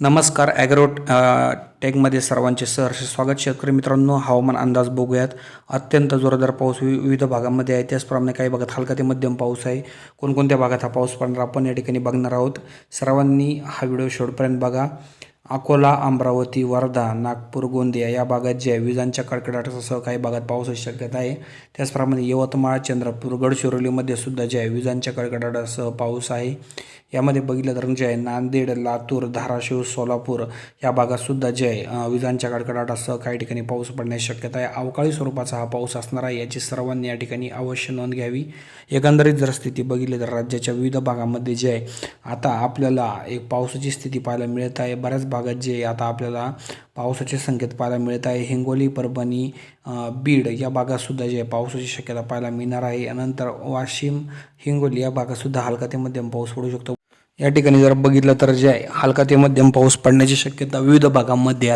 नमस्कार ॲग्रो टेकमध्ये सर्वांचे सहर्ष स्वागत. शेतकरी मित्रांनो हवामान अंदाज बघूयात. अत्यंत जोरदार पाऊस वि विविध भागामध्ये आहे. त्याचप्रमाणे काही भागात हलका ते मध्यम पाऊस आहे. कोणकोणत्या भागात हा पाऊस पडणार आपण या ठिकाणी बघणार आहोत. सर्वांनी हा व्हिडिओ शेवटपर्यंत बघा. अकोला अमरावती वर्धा नागपूर गोंदिया या भागात जे आहे विजांच्या कडकडाटासह काही भागात पावसाची शक्यता आहे. त्याचप्रमाणे यवतमाळ चंद्रपूर गडचिरोलीमध्ये सुद्धा जे आहे विजांच्या कडकडाटासह पाऊस आहे. यामध्ये बघितलं तर जे आहे नांदेड लातूर धाराशिव सोलापूर या भागात सुद्धा जे आहे विजांच्या कडकडाटासह काही ठिकाणी पाऊस पडण्याची शक्यता आहे. अवकाळी स्वरूपाचा हा पाऊस असणार आहे याची सर्वांनी या ठिकाणी अवश्य नोंद घ्यावी. एकंदरीत जर स्थिती बघितली तर राज्याच्या विविध भागामध्ये जे आहे आता आपल्याला एक पावसाची स्थिती पाहायला मिळत आहे. बऱ्याच भागात जे आता आपल्याला पावसाचे संकेत पाहायला मिळत आहे. हिंगोली परभणी बीड या भागातसुद्धा जे पावसाची शक्यता पाहायला मिळणार आहे. यानंतर वाशिम हिंगोली या भागातसुद्धा हलका ते मध्यम पाऊस पडू शकतो. या ठिकाणी जर बघितलं तर जे हलका ते मध्यम पाऊस पडण्याची शक्यता विविध भागांमध्ये आहे.